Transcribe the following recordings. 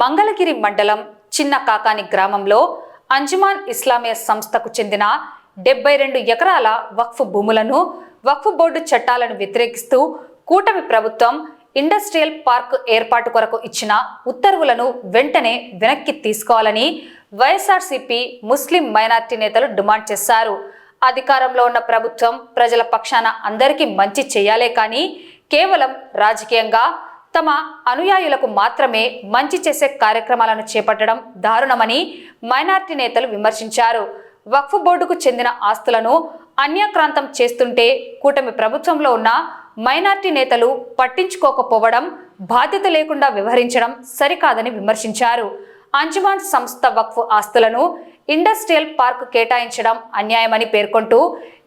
మంగళగిరి మండలం చిన్న కాకాని గ్రామంలో అంజుమాన్ ఇస్లామియా సంస్థకు చెందిన డెబ్బై రెండు ఎకరాల వక్ఫ్ భూములను వక్ఫ్ బోర్డు చట్టాలను వ్యతిరేకిస్తూ కూటమి ప్రభుత్వం ఇండస్ట్రియల్ పార్క్ ఏర్పాటు కొరకు ఇచ్చిన ఉత్తర్వులను వెంటనే వెనక్కి తీసుకోవాలని వైఎస్ఆర్సీపీ ముస్లిం మైనార్టీ నేతలు డిమాండ్ చేశారు. అధికారంలో ఉన్న ప్రభుత్వం ప్రజల పక్షాన అందరికీ మంచి చేయాలే కానీ కేవలం రాజకీయంగా తమ అనుయాయులకు మాత్రమే మంచి చేసే కార్యక్రమాలను చేపట్టడం దారుణమని మైనార్టీ నేతలు విమర్శించారు. వక్ఫ్ బోర్డుకు చెందిన ఆస్తులను అన్యాక్రాంతం చేస్తుంటే కూటమి ప్రభుత్వంలో ఉన్న మైనార్టీ నేతలు పట్టించుకోకపోవడం బాధ్యత లేకుండా వ్యవహరించడం సరికాదని విమర్శించారు. అంజుమాన్ సంస్థ వక్ఫ్ ఆస్తులను ఇండస్ట్రియల్ పార్క్ కేటాయించడం అన్యాయమని పేర్కొంటూ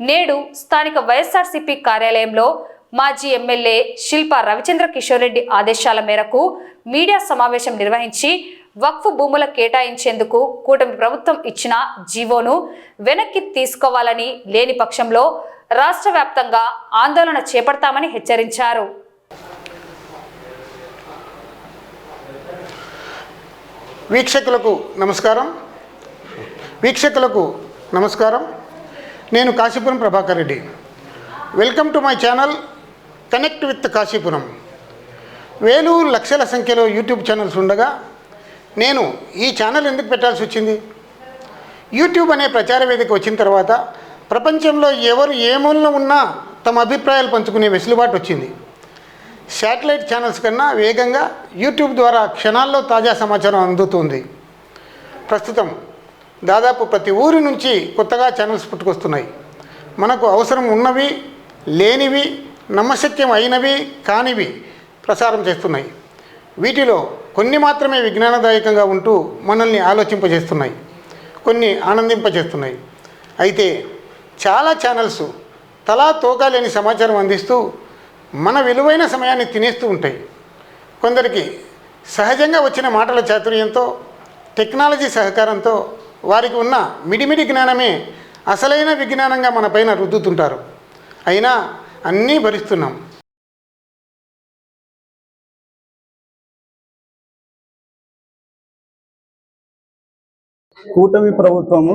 నేడు స్థానిక వైఎస్ఆర్సీపీ కార్యాలయంలో మాజీ ఎమ్మెల్యే శిల్ప రవిచంద్ర కిషోర్ రెడ్డి ఆదేశాల మేరకు మీడియా సమావేశం నిర్వహించి వక్ఫ్ భూముల కేటాయించేందుకు కూటమి ప్రభుత్వం ఇచ్చిన జీవోను వెనక్కి తీసుకోవాలని లేని పక్షంలో రాష్ట్ర వ్యాప్తంగా ఆందోళన చేపడతామని హెచ్చరించారు. వీక్షకులకు నమస్కారం. వీక్షకులకు నమస్కారం. నేను Kasipuram Prabhakar Reddy. Welcome to my channel connect with Kasipuram. వేలు లక్షల సంఖ్యలో యూట్యూబ్ ఛానల్స్ ఉండగా నేను ఈ ఛానల్ ఎందుకు పెట్టాల్సి వచ్చింది? యూట్యూబ్ అనే ప్రచార వేదిక వచ్చిన తర్వాత ప్రపంచంలో ఎవరు ఏ మూలలో ఉన్నా తమ అభిప్రాయాలు పంచుకునే వెసులుబాటు వచ్చింది. శాటిలైట్ ఛానల్స్ కన్నా వేగంగా యూట్యూబ్ ద్వారా క్షణాల్లో తాజా సమాచారం అందుతుంది. ప్రస్తుతం దాదాపు ప్రతి ఊరి నుంచి కొత్తగా ఛానల్స్ పుట్టుకొస్తున్నాయి. మనకు అవసరం ఉన్నవి లేనివి నమ్మశక్యం అయినవి కానివి ప్రసారం చేస్తున్నాయి. వీటిలో కొన్ని మాత్రమే విజ్ఞానదాయకంగా ఉంటూ మనల్ని ఆలోచింపజేస్తున్నాయి. కొన్ని ఆనందింపజేస్తున్నాయి. అయితే చాలా ఛానల్స్ తలా తోకాలేని సమాచారం అందిస్తూ మన విలువైన సమయాన్ని తినేస్తూ ఉంటాయి. కొందరికి సహజంగా వచ్చిన మాటల చాతుర్యంతో టెక్నాలజీ సహకారంతో వారికి ఉన్న మిడిమిడి జ్ఞానమే అసలైన విజ్ఞానంగా మన పైన రుద్దుతుంటారు. అయినా అన్నీ భరిస్తున్నాం. కూటమి ప్రభుత్వము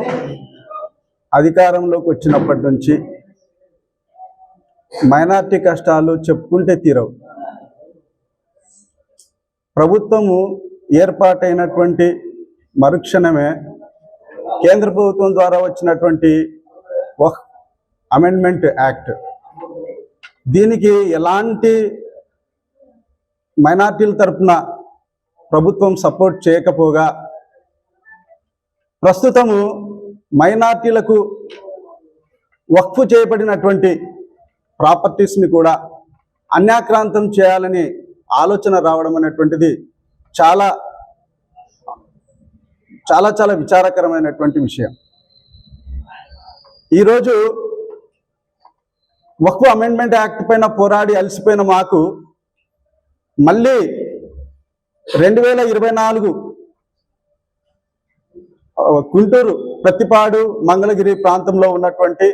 అధికారంలోకి వచ్చినప్పటి నుంచి మైనార్టీ కష్టాలు చెప్పుకుంటే తీరవు. ప్రభుత్వము ఏర్పాటైనటువంటి మరుక్షణమే కేంద్ర ప్రభుత్వం ద్వారా వచ్చినటువంటి ఒక అమెండ్మెంట్ యాక్ట్ దీనికి ఎలాంటి మైనార్టీల తరపున ప్రభుత్వం సపోర్ట్ చేయకపోగా ప్రస్తుతము మైనార్టీలకు వక్ఫ్ చేయబడినటువంటి ప్రాపర్టీస్ని కూడా అన్యాక్రాంతం చేయాలని ఆలోచన రావడం అనేటువంటిది చాలా చాలా చాలా విచారకరమైనటువంటి విషయం. ఈరోజు వక్ఫ్ అమెండ్మెంట్ యాక్ట్ పైన పోరాడి అలసిపోయిన మాకు మళ్ళీ రెండు వేల ఇరవై నాలుగు గుంటూరు ప్రతిపాడు మంగళగిరి ప్రాంతంలో ఉన్నటువంటి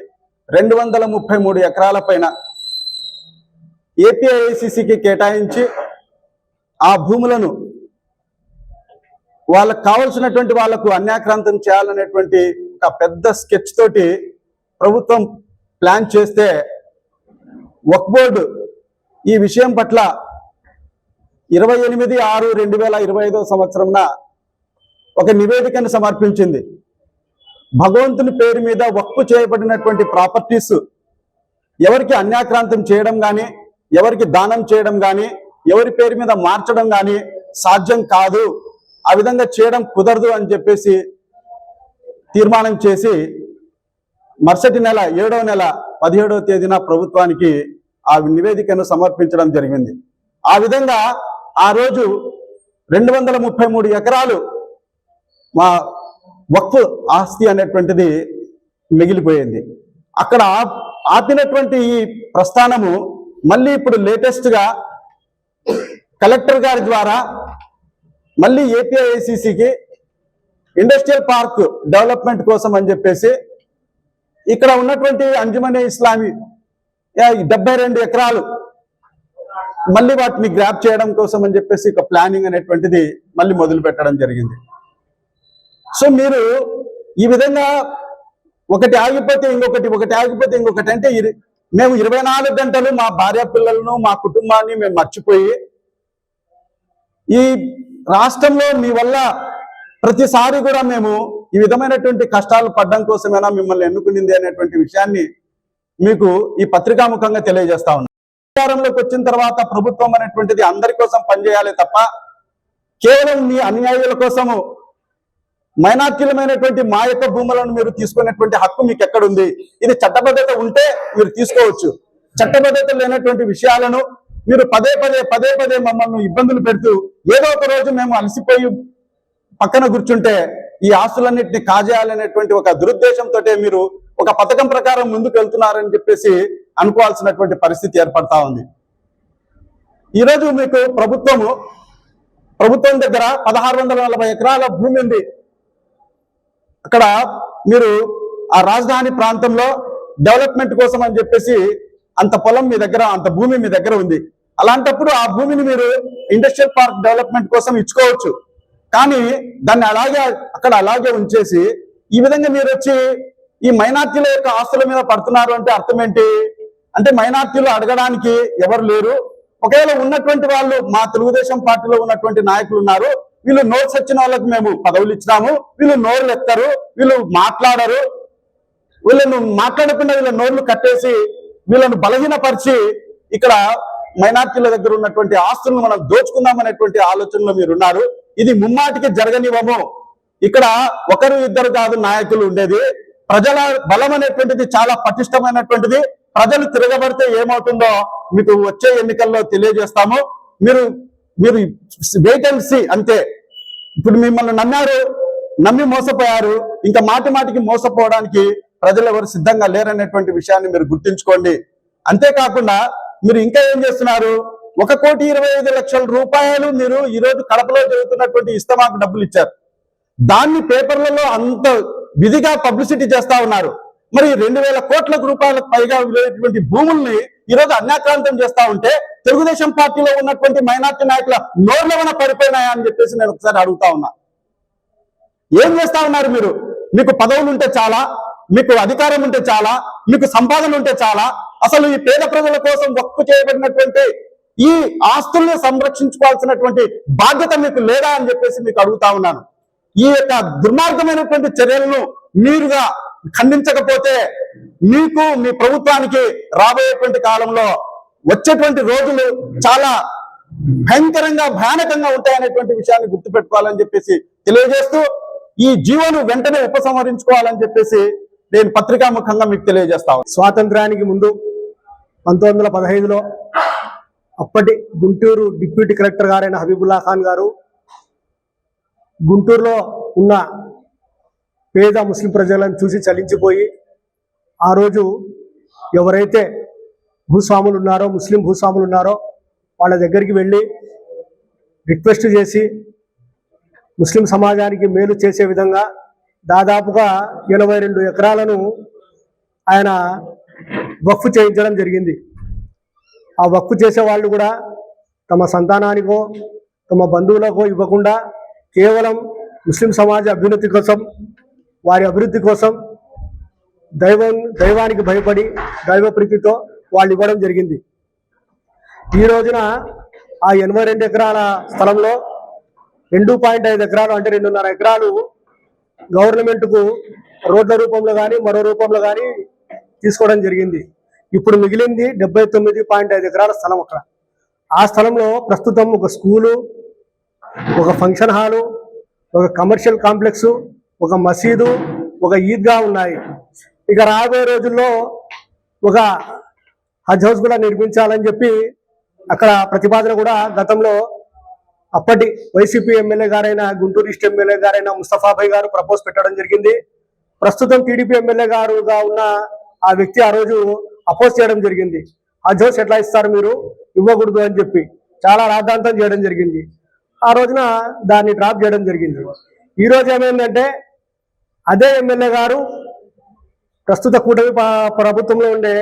రెండు వందల ముప్పై మూడు ఎకరాల పైన ఏపీఐసిసికి కేటాయించి ఆ భూములను వాళ్ళకు కావలసినటువంటి వాళ్ళకు అన్యాక్రాంతం చేయాలనేటువంటి ఒక పెద్ద స్కెచ్ తోటి ప్రభుత్వం ప్లాన్ చేస్తే వక్ బోర్డు ఈ విషయం పట్ల ఇరవై ఎనిమిది ఆరు రెండు వేల ఇరవై ఐదవ సంవత్సరంన ఒక నివేదికను సమర్పించింది. భగవంతుని పేరు మీద వక్ఫ్ చేయబడినటువంటి ప్రాపర్టీస్ ఎవరికి అన్యాక్రాంతం చేయడం కానీ ఎవరికి దానం చేయడం కానీ ఎవరి పేరు మీద మార్చడం కానీ సాధ్యం కాదు. ఆ విధంగా చేయడం కుదరదు అని చెప్పేసి తీర్మానం చేసి మరుసటి నెల ఏడవ నెల పదిహేడవ తేదీన ప్రభుత్వానికి ఆ నివేదికను సమర్పించడం జరిగింది. ఆ విధంగా ఆ రోజు రెండు వందల ముప్పై మూడు ఎకరాలు మా వక్ఫ్ ఆస్తి అనేటువంటిది మిగిలిపోయింది. అక్కడ ఆపినటువంటి ఈ ప్రస్థానము మళ్ళీ ఇప్పుడు లేటెస్ట్గా కలెక్టర్ గారి ద్వారా మళ్ళీ ఏపీఐసిసికి ఇండస్ట్రియల్ పార్క్ డెవలప్మెంట్ కోసం అని చెప్పేసి ఇక్కడ ఉన్నటువంటి అంజుమనే ఇస్లామీ డెబ్బై రెండు ఎకరాలు. మళ్ళీ వాటిని గ్రాప్ చేయడం కోసం అని చెప్పేసి ఒక ప్లానింగ్ అనేటువంటిది మళ్ళీ మొదలు పెట్టడం జరిగింది. సో మీరు ఈ విధంగా ఒకటి ఆగిపోతే ఇంకొకటి ఒకటి ఆగిపోతే ఇంకొకటి అంటే మేము ఇరవై నాలుగు గంటలు మా భార్య పిల్లలను మా కుటుంబాన్ని మేము మర్చిపోయి ఈ రాష్ట్రంలో మీ వల్ల ప్రతిసారి కూడా మేము ఈ విధమైనటువంటి కష్టాలు పడ్డం కోసమైనా మిమ్మల్ని ఎన్నుకునింది అనేటువంటి విషయాన్ని మీకు ఈ పత్రికాముఖంగా తెలియజేస్తా ఉన్నాను అధికారంలోకి వచ్చిన తర్వాత ప్రభుత్వం అనేటువంటిది అందరి కోసం పనిచేయాలి తప్ప కేవలం మీ అన్యాయుల కోసము మైనార్టీలమైనటువంటి మా యొక్క భూములను మీరు తీసుకునేటువంటి హక్కు మీకు ఎక్కడుంది? ఇది చట్టబద్ధత ఉంటే మీరు తీసుకోవచ్చు. చట్టబద్ధత లేనటువంటి విషయాలను మీరు పదే పదే పదే పదే మమ్మల్ని ఇబ్బందులు పెడుతూ ఏదో ఒక రోజు మేము అలసిపోయి పక్కన కూర్చుంటే ఈ ఆస్తులన్నింటినీ కాజేయాలనేటువంటి ఒక దురుద్దేశంతో మీరు ఒక పథకం ప్రకారం ముందుకు వెళ్తున్నారని చెప్పేసి అనుకోవాల్సినటువంటి పరిస్థితి ఏర్పడతా ఉంది. ఈరోజు మీకు ప్రభుత్వము ప్రభుత్వం దగ్గర పదహారు వందల నలభై ఎకరాల భూమి ఉంది. అక్కడ మీరు ఆ రాజధాని ప్రాంతంలో డెవలప్మెంట్ కోసం అని చెప్పేసి అంత పొలం మీ దగ్గర అంత భూమి మీ దగ్గర ఉంది. అలాంటప్పుడు ఆ భూమిని మీరు ఇండస్ట్రియల్ పార్క్ డెవలప్మెంట్ కోసం ఇచ్చుకోవచ్చు. కానీ దాన్ని అలాగే అక్కడ అలాగే ఉంచేసి ఈ విధంగా మీరు వచ్చి ఈ మైనార్టీల యొక్క ఆస్తుల మీద పడుతున్నారు అంటే అర్థం ఏంటి? అంటే మైనార్టీలు అడగడానికి ఎవరు లేరు. ఒకవేళ ఉన్నటువంటి వాళ్ళు మా తెలుగుదేశం పార్టీలో ఉన్నటువంటి నాయకులు ఉన్నారు వీళ్ళు నోట్స్ వచ్చిన వాళ్ళకి మేము పదవులు ఇచ్చినాము వీళ్ళు నోరులు ఎత్తారు వీళ్ళు మాట్లాడరు. వీళ్ళను మాట్లాడకుండా వీళ్ళ నోర్లు కట్టేసి వీళ్ళను బలహీనపరిచి ఇక్కడ మైనార్టీల దగ్గర ఉన్నటువంటి ఆస్తులను మనం దోచుకుందాం అనేటువంటి ఆలోచనలో మీరు ఉన్నారు ఇది ముమ్మాటికి జరగనివ్వము. ఇక్కడ ఒకరు ఇద్దరు కాదు నాయకులు ఉండేది. ప్రజల బలం అనేటువంటిది చాలా పటిష్టమైనటువంటిది. ప్రజలు తిరగబడితే ఏమవుతుందో మీకు వచ్చే ఎన్నికల్లో తెలియజేస్తాము. మీరు మీరు వెయిట్ అండ్ సీ అంతే. ఇప్పుడు మిమ్మల్ని నమ్మారు నమ్మి మోసపోయారు ఇంకా మాటి మాటికి మోసపోవడానికి ప్రజలు ఎవరు సిద్ధంగా లేరనేటువంటి విషయాన్ని మీరు గుర్తుంచుకోండి. అంతేకాకుండా మీరు ఇంకా ఏం చేస్తున్నారు? ఒక కోటి ఇరవై ఐదు లక్షల రూపాయలు మీరు ఈరోజు కడపలో జరుగుతున్నటువంటి ఇస్తమాకు డబ్బులు ఇచ్చారు. దాన్ని పేపర్లలో అంత విధిగా పబ్లిసిటీ చేస్తా ఉన్నారు. మరి రెండు వేల కోట్ల రూపాయలకు పైగా విలువైనటువంటి భూముల్ని ఈ రోజు అన్యాక్రాంతం చేస్తా ఉంటే తెలుగుదేశం పార్టీలో ఉన్నటువంటి మైనార్టీ నాయకుల నోర్లవన పడిపోయినాయా అని చెప్పేసి నేను ఒకసారి అడుగుతా ఉన్నా. ఏం చేస్తా ఉన్నారు మీరు? మీకు పదవులు ఉంటే చాలా మీకు అధికారం ఉంటే చాలా మీకు సంపాదన ఉంటే చాలా అసలు ఈ పేద ప్రజల కోసం వక్కు చేయబడినటువంటి ఈ ఆస్తుల్ని సంరక్షించుకోవాల్సినటువంటి బాధ్యత మీకు లేదా అని చెప్పేసి మీకు అడుగుతా ఉన్నాను. ఈ యొక్క దుర్మార్గమైనటువంటి చర్యలను మీరుగా ఖండించకపోతే మీకు మీ ప్రభుత్వానికి రాబోయేటువంటి కాలంలో వచ్చేటువంటి రోజులు చాలా భయంకరంగా భయానకంగా ఉంటాయనేటువంటి విషయాన్ని గుర్తుపెట్టుకోవాలని చెప్పేసి తెలియజేస్తూ ఈ జీవోను వెంటనే ఉపసంహరించుకోవాలని చెప్పేసి నేను పత్రికాముఖంగా మీకు తెలియజేస్తాను స్వాతంత్రానికి ముందు పంతొమ్మిది వందల పదహైదులో అప్పటి గుంటూరు డిప్యూటీ కలెక్టర్ గారైన హబీబుల్లా ఖాన్ గారు గుంటూరులో ఉన్న పేద ముస్లిం ప్రజలను చూసి చలించిపోయి ఆ రోజు ఎవరైతే భూస్వాములు ఉన్నారో ముస్లిం భూస్వాములు ఉన్నారో వాళ్ళ దగ్గరికి వెళ్ళి రిక్వెస్ట్ చేసి ముస్లిం సమాజానికి మేలు చేసే విధంగా దాదాపుగా ఎనభై రెండు ఎకరాలను ఆయన వక్ఫ్ చేయించడం జరిగింది. ఆ వక్ఫ్ చేసే వాళ్ళు కూడా తమ సంతానానికో తమ బంధువులకో ఇవ్వకుండా కేవలం ముస్లిం సమాజ అభ్యున్నతి కోసం వారి అభివృద్ధి కోసం దైవం దైవానికి భయపడి దైవ ప్రీతితో వాళ్ళు ఇవ్వడం జరిగింది. ఈ రోజున ఆ ఎనభై రెండు ఎకరాల స్థలంలో రెండు పాయింట్ ఐదు ఎకరాలు అంటే రెండున్నర ఎకరాలు గవర్నమెంట్కు రోడ్ల రూపంలో కానీ మరో రూపంలో కానీ తీసుకోవడం జరిగింది. ఇప్పుడు మిగిలింది డెబ్బై తొమ్మిది పాయింట్ ఐదు ఎకరాల స్థలం అక్కడ. ఆ స్థలంలో ప్రస్తుతం ఒక స్కూలు ఒక ఫంక్షన్ హాలు ఒక కమర్షియల్ కాంప్లెక్స్ ఒక మసీదు ఒక ఈద్గా ఉన్నాయి. ఇక రాబోయే రోజుల్లో ఒక హజ్ హౌస్ కూడా నిర్మించాలని చెప్పి అక్కడ ప్రతిపాదన కూడా గతంలో అప్పటి వైసీపీ ఎమ్మెల్యే గారైన గుంటూరు ఈస్ట్ ఎమ్మెల్యే గారైన ముస్తఫాభాయ్ గారు ప్రపోజ్ పెట్టడం జరిగింది. ప్రస్తుతం టీడీపీ ఎమ్మెల్యే గారుగా ఉన్న ఆ వ్యక్తి ఆ రోజు అపోజ్ చేయడం జరిగింది. హజ్ హౌస్ ఎట్లా ఇస్తారు మీరు? ఇవ్వకూడదు అని చెప్పి. చాలా రాద్ధాంతం చేయడం జరిగింది. ఆ రోజున దాన్ని డ్రాప్ చేయడం జరిగింది. ఈ రోజు ఏమైందంటే అదే ఎమ్మెల్యే గారు ప్రస్తుత కూటమి ప్రభుత్వంలో ఉండే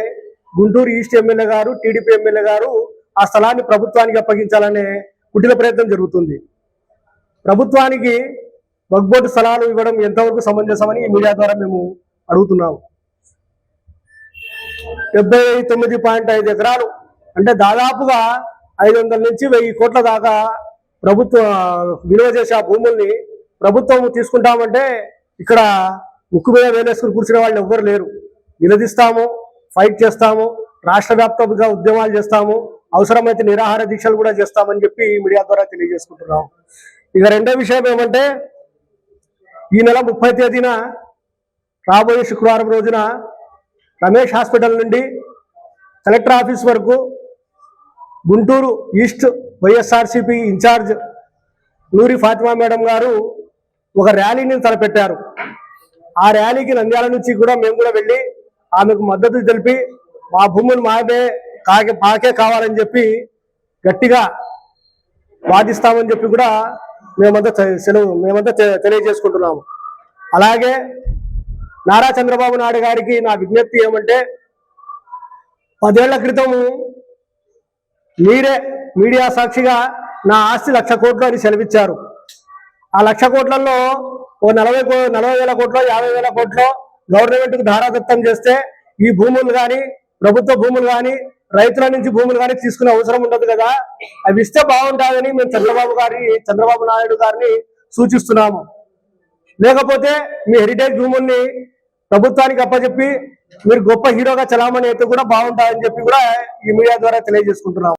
గుంటూరు ఈస్ట్ ఎమ్మెల్యే గారు టీడీపీ ఎమ్మెల్యే గారు ఆ స్థలాన్ని ప్రభుత్వానికి అప్పగించాలనే కుటిల ప్రయత్నం జరుగుతుంది. ప్రభుత్వానికి వగ్బోటు స్థలాలు ఇవ్వడం ఎంతవరకు సమంజసమని ఈ మీడియా ద్వారా మేము అడుగుతున్నాము. డెబ్బై తొమ్మిది పాయింట్ ఐదు ఎకరాలు అంటే దాదాపుగా ఐదు వందల నుంచి వెయ్యి కోట్ల దాకా ప్రభుత్వ విలువ చేసే ఆ భూముల్ని ప్రభుత్వం తీసుకుంటామంటే ఇక్కడ ముక్కు మీద వేలేసుకుని కూర్చునే వాళ్ళు ఎవ్వరు లేరు. నిలదీస్తాము ఫైట్ చేస్తాము రాష్ట్ర వ్యాప్తంగా ఉద్యమాలు చేస్తాము అవసరమైతే నిరాహార దీక్షలు కూడా చేస్తామని చెప్పి మీడియా ద్వారా తెలియజేసుకుంటున్నాం ఇక రెండో విషయం ఏమంటే ఈ నెల ముప్పై తేదీన రాబోయే శుక్రవారం రోజున రమేష్ హాస్పిటల్ నుండి కలెక్టర్ ఆఫీస్ వరకు Guntur east YSRCP in charge Noori Fatima madam గారు ఒక ర్యాలీని తలపెట్టారు. ఆ ర్యాలీకి నంద్యాల నుంచి కూడా మేము కూడా వెళ్ళి ఆమెకు మద్దతు తెలిపి మా భూములు మాదే కాకే మాకే కావాలని చెప్పి గట్టిగా వాదిస్తామని చెప్పి కూడా మేమంతా సెలవు మేమంతా తెలియజేసుకుంటున్నాము. అలాగే నారా చంద్రబాబు నాయుడు గారికి నా విజ్ఞప్తి ఏమంటే పదేళ్ళ క్రితము మీరే మీడియా సాక్షిగా నా ఆస్తి లక్ష కోట్లు అని సెలవిచ్చారు. ఆ లక్ష కోట్లలో ఓ నలభై కో నలభై వేల కోట్లో యాభై వేల కోట్లో గవర్నమెంట్కు ధారాదత్తం చేస్తే ఈ భూములు కానీ ప్రభుత్వ భూములు కానీ రైతుల నుంచి భూములు కానీ తీసుకునే అవసరం ఉండదు కదా? అవి ఇస్తే బాగుంటుందని మేము చంద్రబాబు గారి చంద్రబాబు నాయుడు గారిని సూచిస్తున్నాము. లేకపోతే మీ హెరిటేజ్ భూముల్ని ప్రభుత్వానికి అప్పచెప్పి మీరు గొప్ప హీరోగా చలామణి అయితే కూడా బాగుంటుందని చెప్పి కూడా ఈ మీడియా ద్వారా తెలియజేసుకుంటున్నాం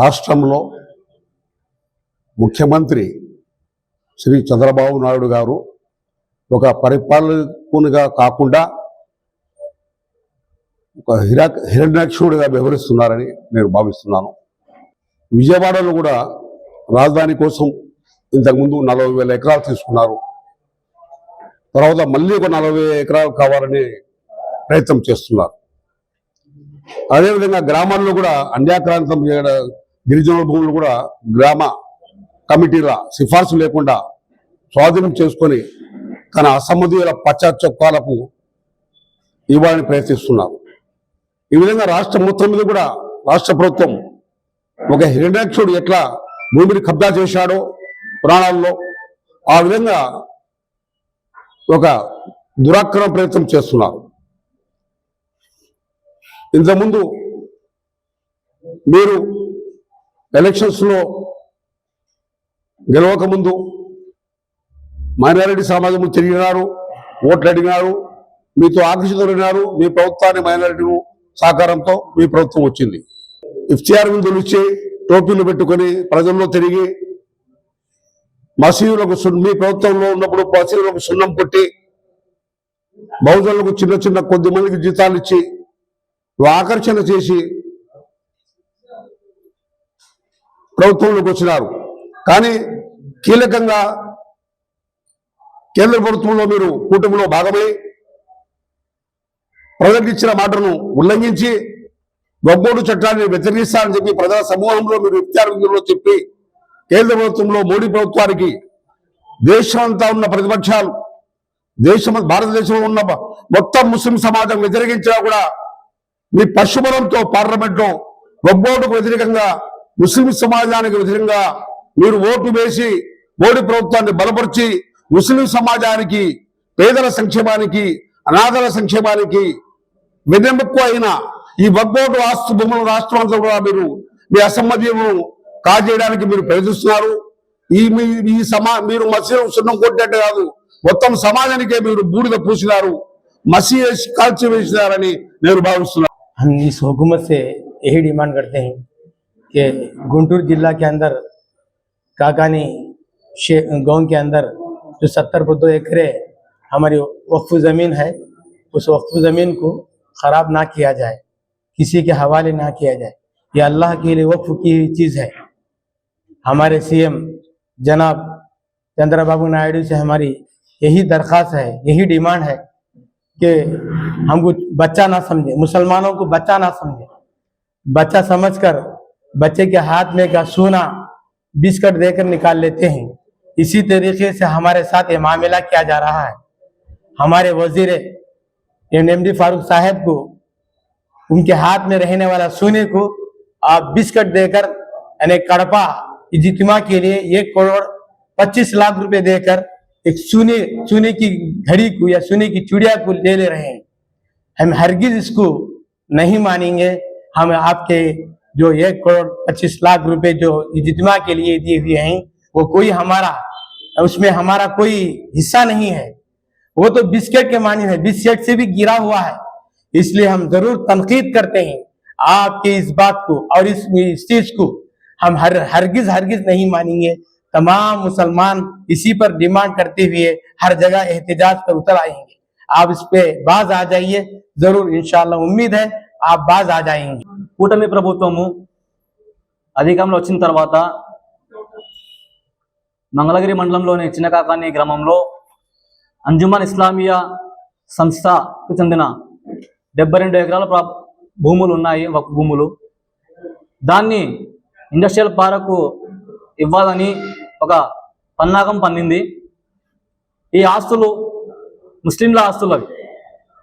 రాష్ట్రంలో ముఖ్యమంత్రి శ్రీ చంద్రబాబు నాయుడు గారు ఒక పరిపాలకునిగా కాకుండా ఒక హిరా హిరణ్యాక్షుడిగా వ్యవహరిస్తున్నారని నేను భావిస్తున్నాను. విజయవాడలో కూడా రాజధాని కోసం ఇంతకుముందు నలభై వేల ఎకరాలు తీసుకున్నారు. తర్వాత మళ్ళీ ఒక నలభై ఎకరాలు కావాలని ప్రయత్నం చేస్తున్నారు. అదేవిధంగా గ్రామాల్లో కూడా అన్యాక్రాంతం చేయడం గిరిజనుల భూములు కూడా గ్రామ కమిటీల సిఫార్సు లేకుండా స్వాధీనం చేసుకొని తన అసమ్మధీయుల పచ్చ చొక్కాలకు ఇవ్వాలని ప్రయత్నిస్తున్నారు. ఈ విధంగా రాష్ట్రం మొత్తం మీద కూడా రాష్ట్ర ప్రభుత్వం ఒక హిరణ్యాక్షుడు ఎట్లా భూమిని కబ్జా చేశాడో పురాణాల్లో ఆ విధంగా ఒక దురాక్రమ ప్రయత్నం చేస్తున్నారు. ఇంతకుముందు మీరు ఎలక్షన్స్లో గెలవకముందు మైనారిటీ సమాజము తిరిగినారు ఓట్లు అడిగినారు మీతో ఆకర్షితులైనారు మీ ప్రభుత్వాన్ని మైనారిటీ సహకారంతో మీ ప్రభుత్వం వచ్చింది. ఇఫ్తియార్ విందులు టోపీలు పెట్టుకొని ప్రజల్లో తిరిగి మసీదులకు సున్- మీ ప్రభుత్వంలో ఉన్నప్పుడు మసీదులకు సున్నం కొట్టి బహుజనులకు చిన్న చిన్న కొద్ది మందికి జీతాలు ఇచ్చి ఆకర్షణ చేసి ప్రభుత్వంలోకి వచ్చినారు. కానీ కీలకంగా కేంద్ర ప్రభుత్వంలో మీరు కూటమిలో భాగమై ప్రజలకు ఇచ్చిన మాటను ఉల్లంఘించి గొబ్బోడు చట్టాన్ని వ్యతిరేకిస్తారని చెప్పి ప్రజల సమూహంలో మీరు విద్యార్థుల్లో చెప్పి కేంద్ర ప్రభుత్వంలో మోడీ ప్రభుత్వానికి దేశమంతా ఉన్న ప్రతిపక్షాలు దేశం భారతదేశంలో ఉన్న మొత్తం ముస్లిం సమాజం వ్యతిరేకించినా కూడా మీ పశుబలంతో పార్లమెంట్లో గొబ్బోటుకు వ్యతిరేకంగా ముస్లిం సమాజానికి వ్యతిరేకంగా మీరు ఓటు వేసి మోడీ ప్రభుత్వాన్ని బలపరిచి ముస్లిం సమాజానికి పేదల సంక్షేమానికి అనాథల సంక్షేమానికి వెన్నెముక్కు అయిన ఈ వగ్గోటు ఆస్తు భూములు రాష్ట్రంతో కూడా మీరు మీ అసమ్మతిను కాజేయడానికి మీరు ప్రయత్నిస్తున్నారు. ఈ మీ ఈ సమా మీరు మసీదు సున్నం కొట్టేట కాదు మొత్తం సమాజానికే మీరు బూడిద పూసినారు మసీ కాల్చవేసినారని నేను భావిస్తున్నాను. ہم اس حکومت سے یہی ڈیمانڈ کرتے ہیں کہ گنٹور ضلع کے اندر کاکانی گاؤں کے اندر جو ستر پر دو ایکڑے ہماری وقف زمین ہے، اس وقف زمین کو خراب نہ کیا جائے، کسی کے حوالے نہ کیا جائے۔ یہ اللہ کے لیے وقف کی چیز ہے۔ ہمارے سی ایم جناب چندرا بابو نائیڈو سے ہماری یہی درخواست ہے، یہی ڈیمانڈ ہے۔ کہ ہم کو بچہ نہ سمجھے، مسلمانوں کو بچہ نہ سمجھے۔ بچہ سمجھ کر بچے کے ہاتھ میں کا سونا بسکٹ دے کر نکال لیتے ہیں۔ اسی طریقے سے ہمارے ساتھ یہ معاملہ کیا جا رہا ہے۔ ہمارے وزیر ایم ایم ڈی فاروق صاحب کو، ان کے ہاتھ میں رہنے والا سونے کو آپ بسکٹ دے کر یعنی کڑپا اجتماع کے لیے ایک کروڑ پچیس لاکھ روپے دے کر ایک سونے سونے کی گھڑی کو یا سونے کی چڑیا کو لے لے رہے ہیں۔ ہم ہرگز اس کو نہیں مانیں گے۔ ہم آپ کے جو ایک کروڑ پچیس لاکھ روپے جو اجتماع کے لیے دیے ہوئے ہیں، وہ کوئی ہمارا، اس میں ہمارا کوئی حصہ نہیں ہے۔ وہ تو بسکٹ کے معنی ہے، بسکٹ سے بھی گرا ہوا ہے۔ اس لیے ہم ضرور تنقید کرتے ہیں۔ آپ کے اس بات کو اور اس چیز کو ہم ہر، ہرگز ہرگز نہیں مانیں گے۔ तमाम मुसलमान इसी पर डिमांड करते हुए हर जगह एहतजाज पर उतर आएंगे आप इस पे बाज आ जाइए जरूर इंशाल्लाह उम्मीद है आप बाज आ जाएंगे కూటమి ప్రభుత్వము అధికారంలో వచ్చిన తర్వాత మంగళగిరి మండలంలోని చిన్నకాకాని గ్రామంలో అంజుమన్ ఇస్లామియా సంస్థకు చెందిన డెబ్బై రెండు ఎకరాల ప్రా భూములు ఉన్నాయి ఒక భూములు దాన్ని ఇండస్ట్రియల్ పార్కు ఇవ్వాలని ఒక పన్నాగం పన్నింది ఈ ఆస్తులు ముస్లింల ఆస్తులు అవి.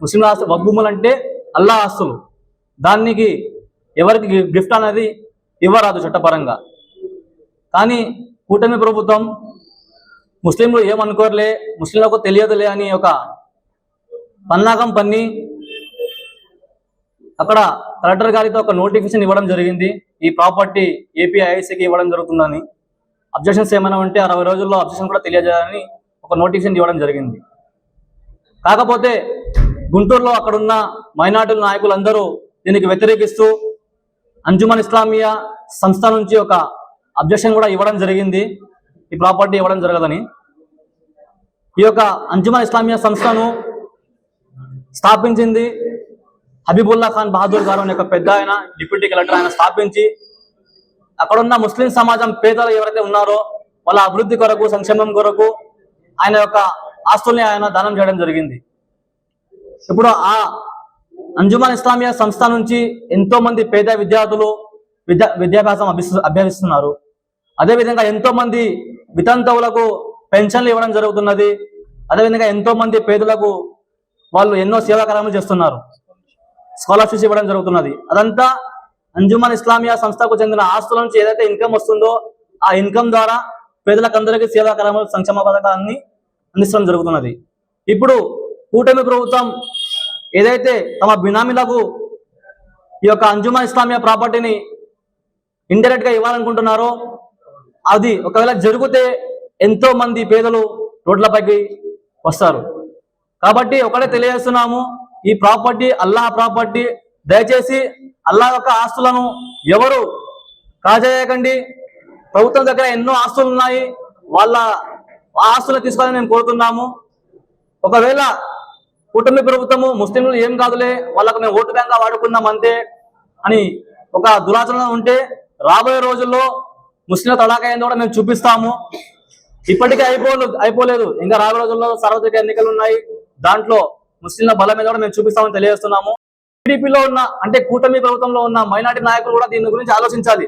ముస్లింల ఆస్తులు వక్ అంటే అల్లా ఆస్తులు. దానికి ఎవరికి గిఫ్ట్ అనేది ఇవ్వరాదు చట్టపరంగా. కానీ కూటమి ప్రభుత్వం ముస్లింలు ఏమనుకోరులే ముస్లింలకు తెలియదులే అని ఒక పన్నాగం పన్ని అక్కడ కలెక్టర్ గారితో ఒక నోటిఫికేషన్ ఇవ్వడం జరిగింది. ఈ ప్రాపర్టీ ఏపీఐఐసికి ఇవ్వడం జరుగుతుందని. అబ్జెక్షన్స్ ఏమైనా ఉంటే అరవై రోజుల్లో అబ్జెక్షన్ కూడా తెలియజేయాలని ఒక నోటిఫికేషన్ ఇవ్వడం జరిగింది. కాకపోతే గుంటూరులో అక్కడున్న మైనార్టీల నాయకులందరూ దీనికి వ్యతిరేకిస్తూ అంజుమన్ ఇస్లామియా సంస్థ నుంచి ఒక అబ్జెక్షన్ కూడా ఇవ్వడం జరిగింది. ఈ ప్రాపర్టీ ఇవ్వడం జరగదని. ఈ యొక్క అంజుమన్ ఇస్లామియా సంస్థను స్థాపించింది హబీబుల్లా ఖాన్ బహదూర్ గారు అనే ఒక పెద్ద ఆయన డిప్యూటీ కలెక్టర్ ఆయన స్థాపించి అక్కడున్న ముస్లిం సమాజం పేదలు ఎవరైతే ఉన్నారో వాళ్ళ అభివృద్ధి కొరకు సంక్షేమం కొరకు ఆయన యొక్క ఆస్తుల్ని ఆయన దానం చేయడం జరిగింది. ఇప్పుడు ఆ అంజుమన్ ఇస్లామియా సంస్థ నుంచి ఎంతో మంది పేద విద్యార్థులు విద్యా విద్యాభ్యాసం అభ్యసి అభ్యసిస్తున్నారు. అదేవిధంగా ఎంతో మంది వితంతువులకు పెన్షన్లు ఇవ్వడం జరుగుతున్నది. అదేవిధంగా ఎంతో మంది పేదలకు వాళ్ళు ఎన్నో సేవా కార్యక్రమాలు చేస్తున్నారు. స్కాలర్షిప్స్ ఇవ్వడం జరుగుతున్నది. అదంతా అంజుమన్ ఇస్లామియా సంస్థకు చెందిన ఆస్తుల నుంచి ఏదైతే ఇన్కమ్ వస్తుందో ఆ ఇన్కమ్ ద్వారా పేదలకందరికీ సేవా కార్యక్రమాలు సంక్షేమ పథకాన్ని అందించడం జరుగుతున్నది. ఇప్పుడు కూటమి ప్రభుత్వం ఏదైతే తమ బినామీలకు ఈ యొక్క అంజుమా ఇస్లామియా ప్రాపర్టీని ఇండైరెక్ట్గా ఇవ్వాలనుకుంటున్నారో అది ఒకవేళ జరిగితే ఎంతో మంది పేదలు రోడ్లపైకి వస్తారు. కాబట్టి ఒకటే తెలియజేస్తున్నాము ఈ ప్రాపర్టీ అల్లాహ్ ప్రాపర్టీ దయచేసి అల్లాహ్ యొక్క ఆస్తులను ఎవరు కాజేయకండి? ప్రభుత్వం దగ్గర ఎన్నో ఆస్తులు ఉన్నాయి వాళ్ళ ఆ ఆస్తులు తీసుకోవాలని మేము కోరుతున్నాము. ఒకవేళ కూటమి ప్రభుత్వము ముస్లింలు ఏం కాదులే వాళ్ళకు మేము ఓటు బ్యాంక్ వాడుకుందాం అంతే అని ఒక దురాచరణ ఉంటే రాబోయే రోజుల్లో ముస్లింల తడాక కూడా మేము చూపిస్తాము. ఇప్పటికే అయిపోలేదు అయిపోలేదు. ఇంకా రాబోయే రోజుల్లో సార్వత్రిక ఎన్నికలు ఉన్నాయి. దాంట్లో ముస్లింల బలం మీద కూడా మేము చూపిస్తామని తెలియజేస్తున్నాము. టీడీపీలో ఉన్న అంటే కూటమి ప్రభుత్వంలో ఉన్న మైనార్టీ నాయకులు కూడా దీని గురించి ఆలోచించాలి.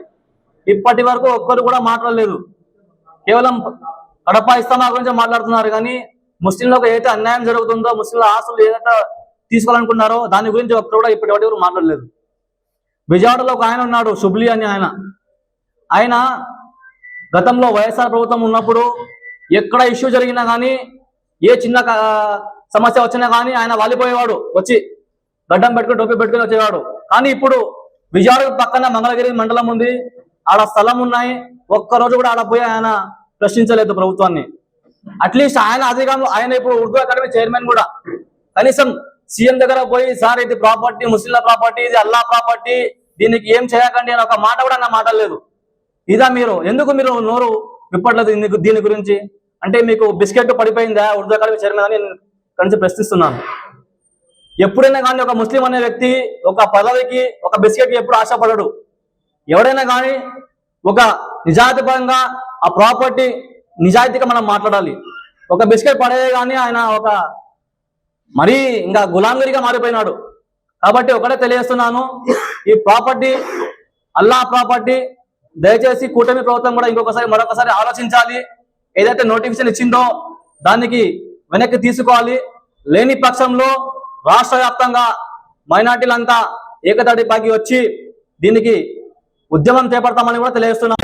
ఇప్పటి వరకు ఒక్కరు కూడా మాట్లాడలేదు. కేవలం కడప ఇస్తామా గురించి మాట్లాడుతున్నారు. కానీ ముస్లింలకు ఏదైతే అన్యాయం జరుగుతుందో ముస్లింల ఆస్తులు ఏదైతే తీసుకోవాలనుకున్నారో దాని గురించి ఒక్కరు కూడా ఇప్పటి వరకు మాట్లాడలేదు. విజయవాడలో ఒక ఆయన ఉన్నాడు శుబ్లి అని ఆయన. ఆయన గతంలో వైఎస్ఆర్ ప్రభుత్వం ఉన్నప్పుడు ఎక్కడ ఇష్యూ జరిగినా కానీ ఏ చిన్న సమస్య వచ్చినా కానీ ఆయన వాలిపోయేవాడు వచ్చి గడ్డం పెట్టుకుని టోపీ పెట్టుకుని వచ్చేవాడు. కానీ ఇప్పుడు విజయవాడ పక్కన మంగళగిరి మండలం ఉంది. ఆడ స్థలం ఉన్నాయి. ఒక్క రోజు కూడా ఆడ పోయి ఆయన ప్రశ్నించలేదు ప్రభుత్వాన్ని. అట్లీస్ట్ ఆయన అధికారం ఆయన ఇప్పుడు ఉర్దూ అకాడమీ చైర్మన్ కూడా. కనీసం సీఎం దగ్గర పోయి సార్ ఇది ప్రాపర్టీ ముస్లింల ప్రాపర్టీ ఇది అల్లా ప్రాపర్టీ దీనికి ఏం చేయకండి అని ఒక మాట కూడా నా మాట లేదు. ఇదా మీరు? ఎందుకు మీరు నోరు విప్పట్లేదు దీని- గురించి? అంటే మీకు బిస్కెట్ పడిపోయిందా ఉర్దూ అకాడమీ చైర్మన్ అని నేను ఇక్కడి ప్రశ్నిస్తున్నాను. ఎప్పుడైనా కానీ ఒక ముస్లిం అనే వ్యక్తి ఒక పదవికి ఒక బిస్కెట్ ఎప్పుడు ఆశపడడు. ఎవడైనా కానీ ఒక నిజాయితీపరంగా ఆ ప్రాపర్టీ నిజాయితీగా మనం మాట్లాడాలి. ఒక బిస్కెట్ పడేదే కానీ ఆయన ఒక మరీ ఇంకా గులాంగిరిగా మారిపోయినాడు. కాబట్టి ఒకటే తెలియజేస్తున్నాను ఈ ప్రాపర్టీ అల్లా ప్రాపర్టీ దయచేసి కూటమి ప్రభుత్వం కూడా ఇంకొకసారి మరొకసారి ఆలోచించాలి. ఏదైతే నోటిఫికేషన్ ఇచ్చిందో దానికి వెనక్కి తీసుకోవాలి. లేని పక్షంలో రాష్ట్ర వ్యాప్తంగా మైనార్టీలంతా ఏకతాటిపాకి వచ్చి దీనికి ఉద్యమం చేపడతామని కూడా తెలియజేస్తున్నాం.